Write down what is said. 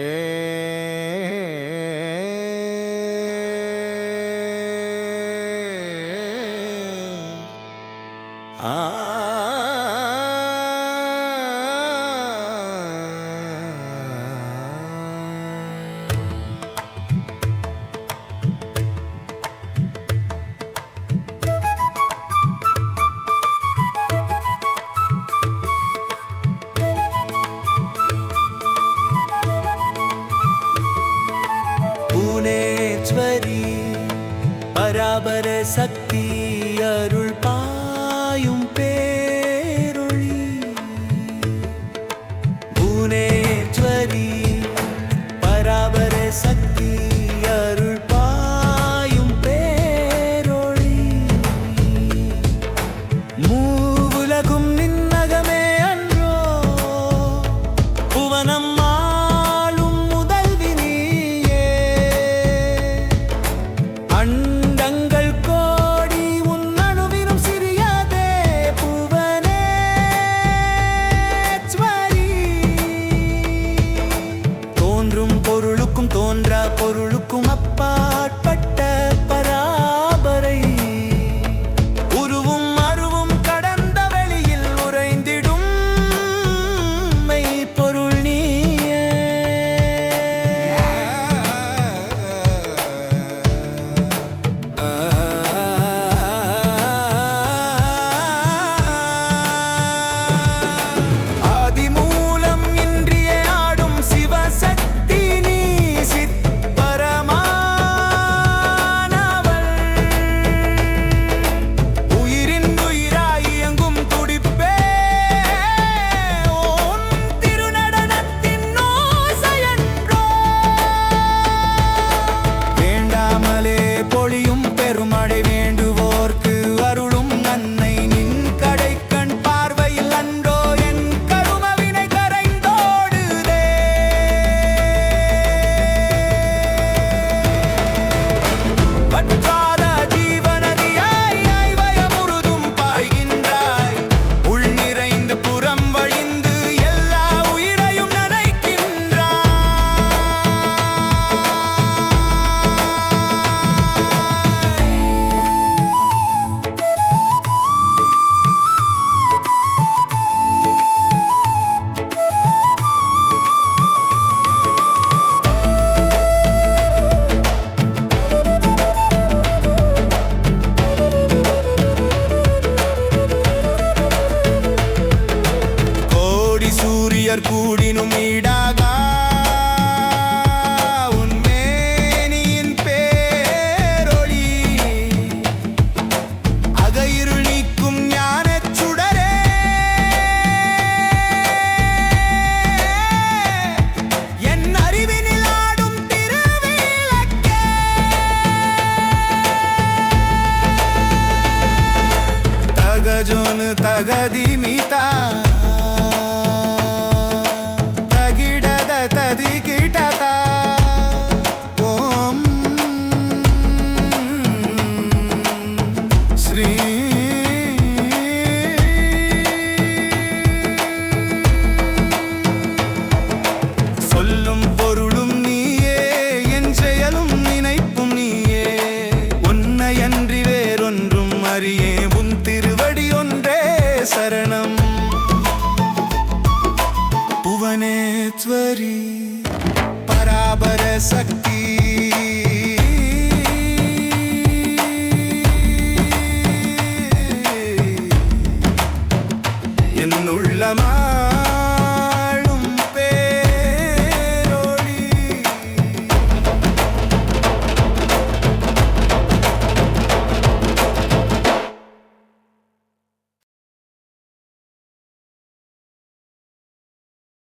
É... சக்தி அருள் பாயும் பேரொழி புனேஸ்வரி பராபர சக்தி அருள் பாயும் பேரொழி மூ ಅರ್ಜುನ್ ತಗದಿ ಮಿತಾ ತಗಿಡದ ತದಿ ಕಿಟತ ಓಂ ಶ್ರೀ ശരണം. ഭുവനേശ്വരി പരാപര ശക്തി. എന്നുള്ള മാ